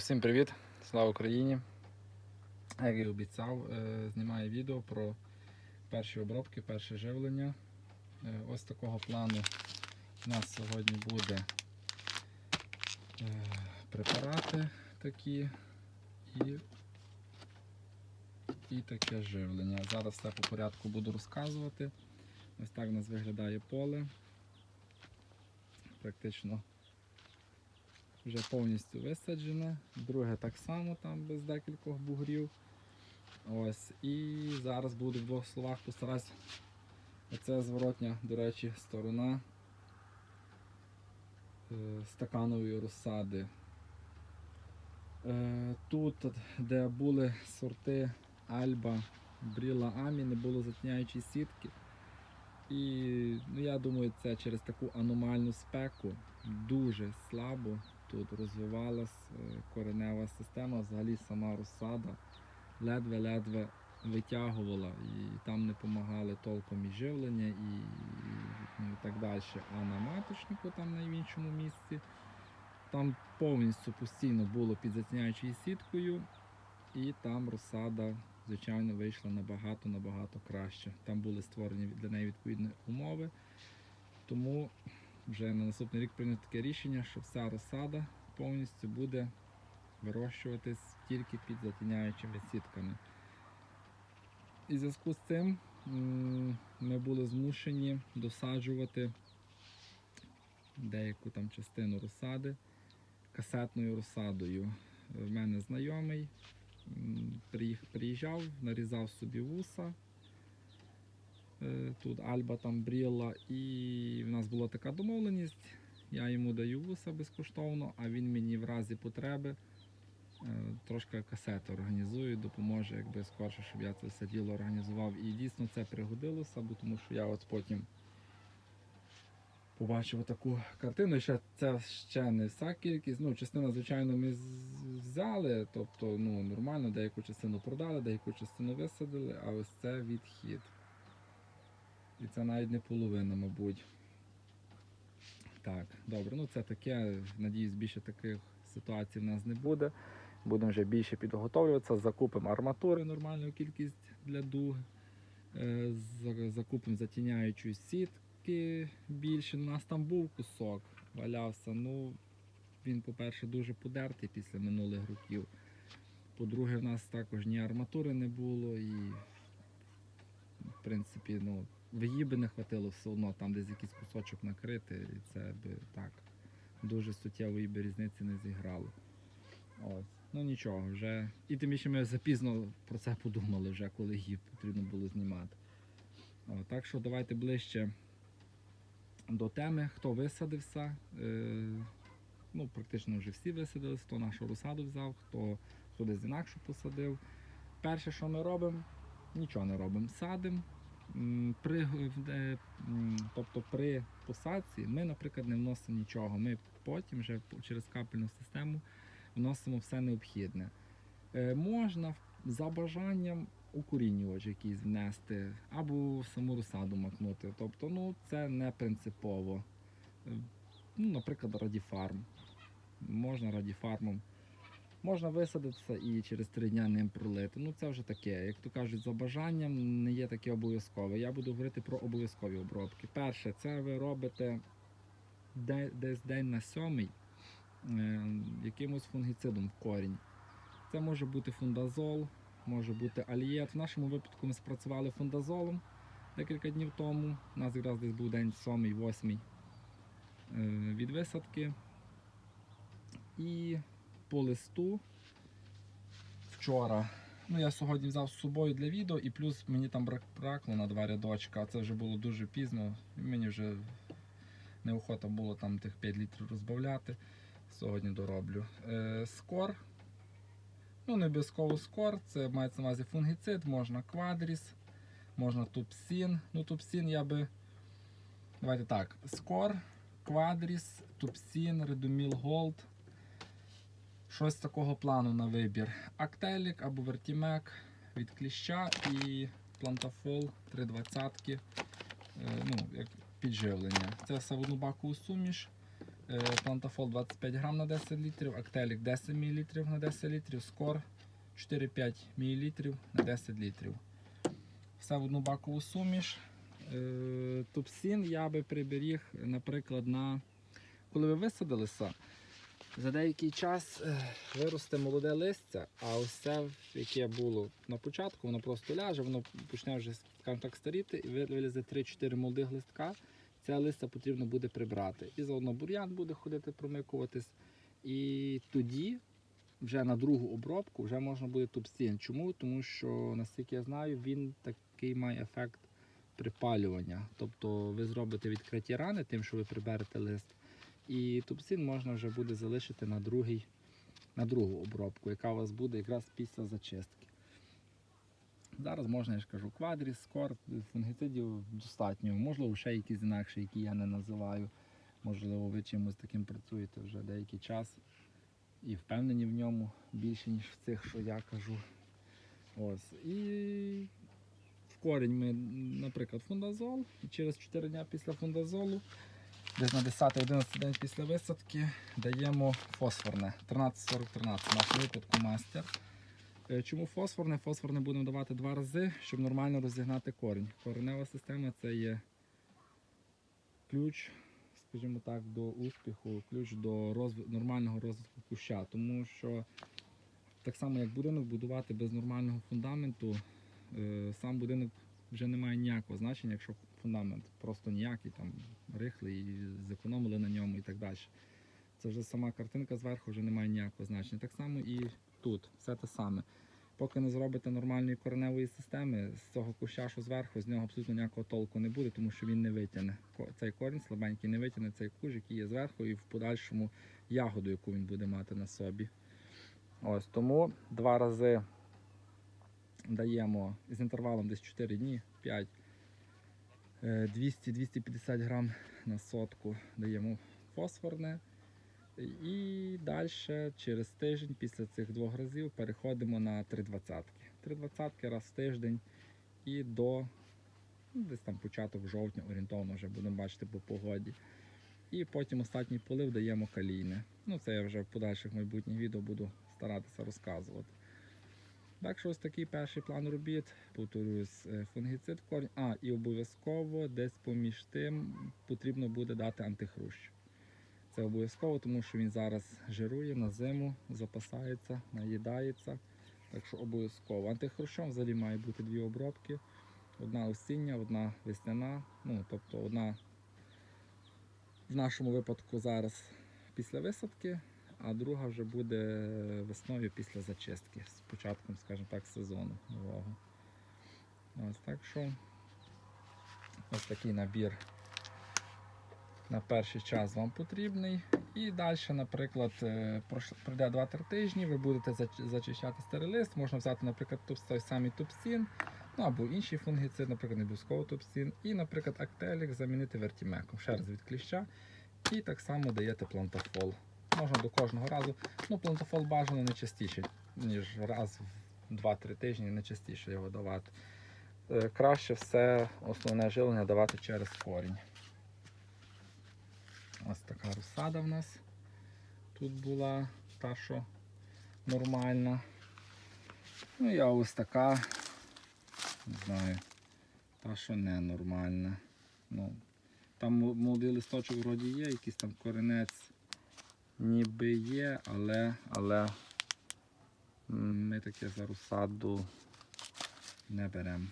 Всім привіт! Слава Україні! Як і обіцяв, е, знімаю відео про перші обробки, перше живлення. Е, Ось такого плану у нас сьогодні буде е, препарати такі і, і таке живлення. Зараз все по порядку буду розказувати. Ось так у нас виглядає поле. Практично вже повністю висаджене. Друге так само там без декількох бугрів. Ось. І зараз буду в двох словах постараюсь. Оце зворотня, до речі, сторона е, стаканової розсади. Е, Тут, де були сорти Альба, Бріла Амі, не було затіняючої сітки. І ну, я думаю, це через таку аномальну спеку дуже слабо тут розвивалась е, коренева система, взагалі сама розсада ледве-ледве витягувала і там не допомагали толком і живлення, і, ну, і так далі. А на маточнику, там на іншому місці, там повністю постійно було під затіняючою сіткою, і там розсада, звичайно, вийшла набагато-набагато краще. Там були створені для неї відповідні умови. Тому вже на наступний рік прийнято таке рішення, що вся розсада повністю буде вирощуватись тільки під затіняючими сітками. І в зв'язку з цим ми були змушені досаджувати деяку там частину розсади касетною розсадою. В мене знайомий приїжджав, нарізав собі вуса. Е, Тут Альба там бріла, і в нас була така домовленість. Я йому даю вуса безкоштовно, а він мені в разі потреби е, трошки касети організує, допоможе, якби скорше, щоб я це все діло організував. І дійсно це пригодилося, бо тому що я от потім побачив таку картину. Ще це ще не вся кількість. Ну, частина, звичайно, ми взяли, тобто ну, нормально, деяку частину продали, деяку частину висадили, а ось це відхід. І це навіть не половина, мабуть. Так, добре, ну це таке. Надіюсь, більше таких ситуацій в нас не буде. Будемо вже більше підготовлюватися, закупимо арматури нормальну кількість для дуг, е, закупимо затіняючу сітки більше. У нас там був кусок, валявся. Ну, він, по-перше, дуже подертий після минулих років. По-друге, в нас також ні арматури не було і, в принципі, ну, її би не хватило все одно, там десь якийсь кусочок накрити, і це би так дуже суттєвої би різниці не зіграло. Ось. Ну нічого, вже. І тим більше ми запізно про це подумали, вже коли її потрібно було знімати. О, так що давайте ближче до теми, хто висадився. Е, ну, практично вже всі висадилися, хто нашу розсаду взяв, хто, хто десь інакше посадив. Перше, що ми робимо, нічого не робимо. Садимо. При, е, тобто при посадці ми, наприклад, не вносимо нічого. Ми потім вже через капельну систему вносимо все необхідне. Е, можна за бажанням укорінювач якийсь внести або саму розсаду макнути. Тобто, ну, це не принципово. Е, Ну, наприклад, радіфарм. Можна радіфармом. Можна висадитися і через три дня ним пролити. Ну це вже таке. Як то кажуть, за бажанням не є таке обов'язкове. Я буду говорити про обов'язкові обробки. Перше, це ви робите де- десь день на сьомий е, якимось фунгіцидом в корінь. Це може бути фундазол, може бути алієт. В нашому випадку ми спрацювали фундазолом декілька днів тому. У нас якраз десь був день 7-8 від висадки. І по листу вчора. Ну, я сьогодні взяв з собою для відео, і плюс мені там бракло на два рядочка, а це вже було дуже пізно. І мені вже неохота було там тих 5 літрів розбавляти. Сьогодні дороблю. Е, скор. Ну, не обов'язково скор, це мається на увазі фунгіцид, можна квадріс, можна тупсін. Ну, тупсін я би. Давайте так. Скор, квадріс, тупсін, редоміл голд. Щось такого плану на вибір. Актелік або вертімек від кліща і плантафол 320 е, ну, як підживлення. Це все в одну бакову суміш. Е, Плантафол 25 грам на 10 літрів, Актелік 10 мл на 10 літрів, Скор 4-5 мл на 10 літрів. Все в одну бакову суміш. Е, Тупсін я би приберіг, наприклад, на коли ви висадили са, за деякий час е, виросте молоде листя, а ось яке було на початку, воно просто ляже, воно почне вже, так, старіти і вилізе 3-4 молодих листка. Це листя потрібно буде прибрати. І заодно бур'ян буде ходити промикуватись. І тоді, вже на другу обробку, вже можна буде топсін. Чому? Тому що, наскільки я знаю, він такий має ефект припалювання. Тобто ви зробите відкриті рани тим, що ви приберете лист. І топсін можна вже буде залишити на, другий, на другу обробку, яка у вас буде якраз після зачистки. Зараз можна, я ж кажу, квадріс, скорб, фунгіцидів достатньо. Можливо, ще якісь інакші, які я не називаю. Можливо, ви чимось таким працюєте вже деякий час і впевнені в ньому більше, ніж в цих, що я кажу. Ось. І в корінь ми, наприклад, фундазол. І через 4 дні після фундазолу, десь на 10-11 день після висадки, даємо фосфорне 13-40-13, в нашому випадку мастер. Е, Чому фосфорне? Фосфорне будемо давати два рази, щоб нормально розігнати корінь. Коренева система це є ключ, скажімо так, до успіху, ключ до розв... нормального розвитку куща. Тому що так само, як будинок будувати без нормального фундаменту, е, сам будинок вже не має ніякого значення, якщо фундамент просто ніякий, там рихлий, зекономили на ньому і так далі. Це вже сама картинка зверху вже не має ніякого значення. Так само і тут, все те саме. Поки не зробите нормальної кореневої системи, з цього куща, що зверху, з нього абсолютно ніякого толку не буде, тому що він не витягне. Цей корінь слабенький не витягне цей кущ, який є зверху, і в подальшому ягоду, яку він буде мати на собі. Ось тому два рази даємо з інтервалом десь 4 дні, 5, е, 200-250 грам на сотку даємо фосфорне. І далі через тиждень після цих двох разів переходимо на 3,20. 3,20 раз в тиждень і до ну, десь там початок жовтня орієнтовно вже будемо бачити по погоді. І потім останній полив даємо калійне. Ну це я вже в подальших майбутніх відео буду старатися розказувати. Так що ось такий перший план робіт. Повторюсь, е, фунгіцид корінь. А, і обов'язково десь поміж тим потрібно буде дати антихрущ. Це обов'язково, тому що він зараз жирує на зиму, запасається, наїдається. Так що обов'язково. Антихрущом взагалі має бути дві обробки. Одна осіння, одна весняна. Ну, тобто одна в нашому випадку зараз після висадки, а друга вже буде весною після зачистки, з початком, скажімо так, сезону нового. Ось так що ось такий набір на перший час вам потрібний. І далі, наприклад, е, пройде 2-3 тижні, ви будете зачищати старий лист. Можна взяти, наприклад, той самий тупсін, ну або інший фунгіцид, наприклад, не обов'язково тупсін. І, наприклад, актелік замінити вертімеком. Ще раз від кліща. І так само даєте плантафол. Можна до кожного разу. Ну, плантафол бажано не частіше, ніж раз в 2-3 тижні, не частіше його давати. Е, Краще все основне жилення давати через корінь. Ось така розсада в нас тут була та, що нормальна. Ну і ось така, не знаю, та, що ненормальна. Ну, там молодий листочок вроді є, якийсь там коренець ніби є, але, але ми таке за розсаду не беремо.